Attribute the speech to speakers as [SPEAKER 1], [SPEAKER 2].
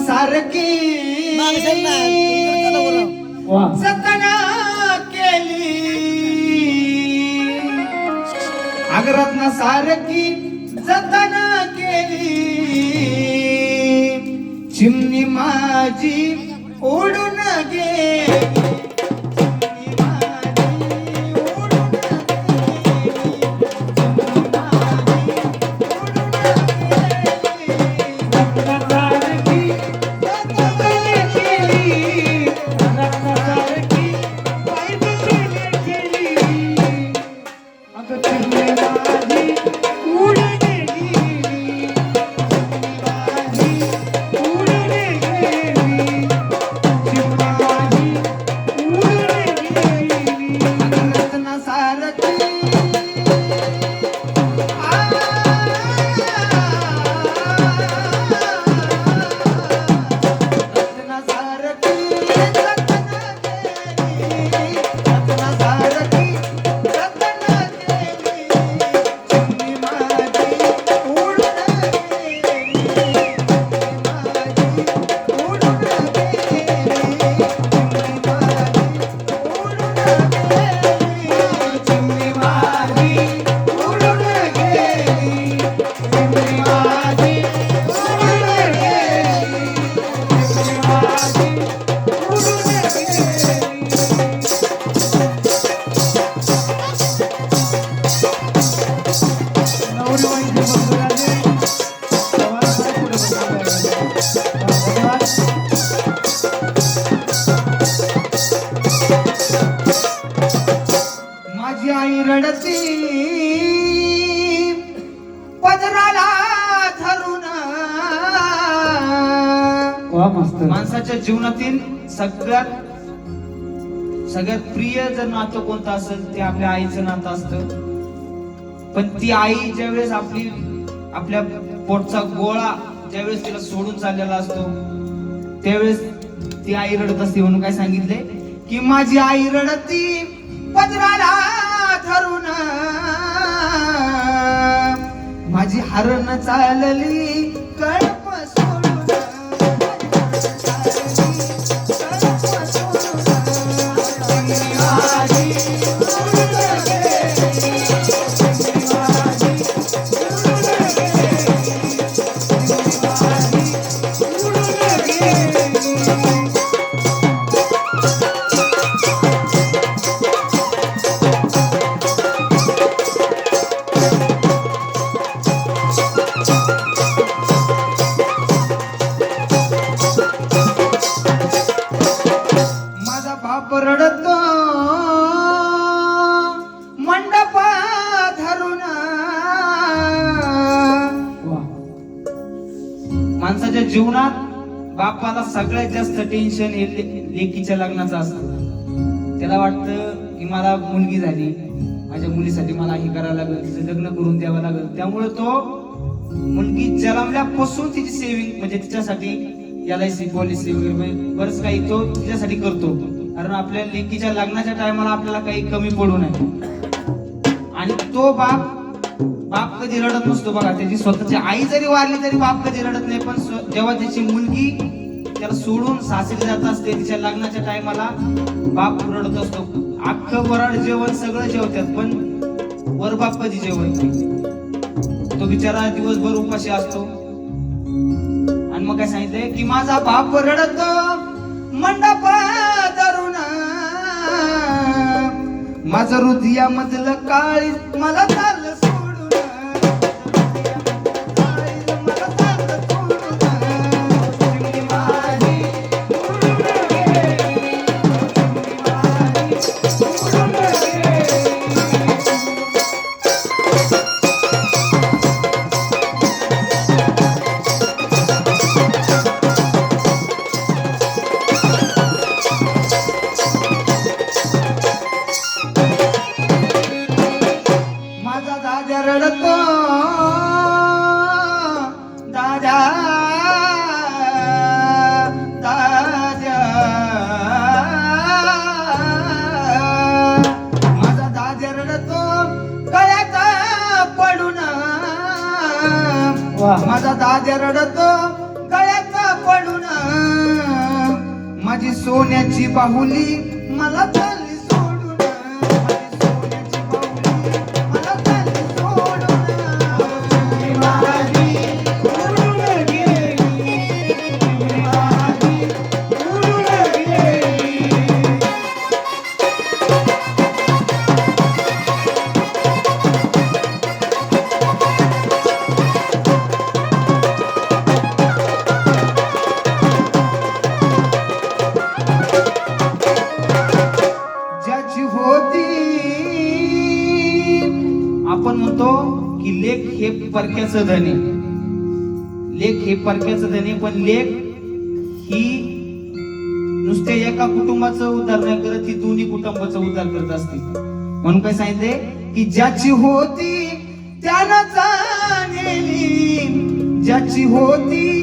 [SPEAKER 1] सारखी
[SPEAKER 2] मागे सर ना, तुम्ही चला बरं.
[SPEAKER 3] वा.
[SPEAKER 1] जतना केली. अगरत्न सारखी जतना केली. चिमणी माझी ओढून गेली. केली
[SPEAKER 3] रत्नसारखी मस्त
[SPEAKER 1] माणसाच्या जीवनातील सगळ्यात सगळ्यात प्रिय जर नातं कोणतं असेल ते आपल्या आईचं नातं असतं. पण ती आई ज्यावेळेस आपली आपल्या पोटचा गोळा ज्यावेळेस तिला सोडून चाललेला असतो त्यावेळेस ती आई रडत असते म्हणून काय सांगितले? की माझी आई रडती पदराला धरून. माझी हरण चालली बाप रडतो मंडप धरून.
[SPEAKER 3] वा
[SPEAKER 1] माणसाच्या जीवनात बापाला सगळ्यात जास्त टेन्शन हे लेकीच्या लग्नाचं असतं. त्याला वाटतं की मला मुलगी झाली. माझ्या मुलीसाठी मला हे करावं लागेल तिचं लग्न करून द्यावं लागेल. त्यामुळे तो मुलगी जन्मल्यापासून तिची सेविंग म्हणजे तिच्यासाठी एल आय सी पॉलिसी वगैरे म्हणजे बरंच काही तो तिच्यासाठी करतो. कारण आपल्या लेकीच्या लग्नाच्या टायमाला आपल्याला काही कमी पडू नये. आणि तो बाप बाप कधी रडत नसतो बघा. त्याची स्वतःची आई जरी वारली तरी बाप कधी रडत नाही. पण जेव्हा त्याची मुलगी त्याला सोडून सासरी जात असते तिच्या लग्नाच्या टायमाला बाप रडत असतो. अख्खं वराड जेवण सगळं जेवतात पण वर बाप कधी जेवण तो बिचारा दिवसभर उपाशी असतो. आणि मग काय सांगितलंय की माझा बाप रडत मंडप माझं हृदयामधलं काळी मला चाल रडतो. दादा दादा. माझा दादा रडतो गळ्यात पडून.
[SPEAKER 3] वा.
[SPEAKER 1] माझा दादा रडतो गळ्यात पडून. माझी सोन्याची बाहुली मला परक्याच धनी. लेख हे परक्याच धनी पण लेख ही नुसत्या एका कुटुंबाचं उद्धार नाही करत ही दोन्ही कुटुंबाचा उद्धार करत असते. म्हणून काय सांगितले की ज्याची होती त्यानं जाणेली. ज्याची होती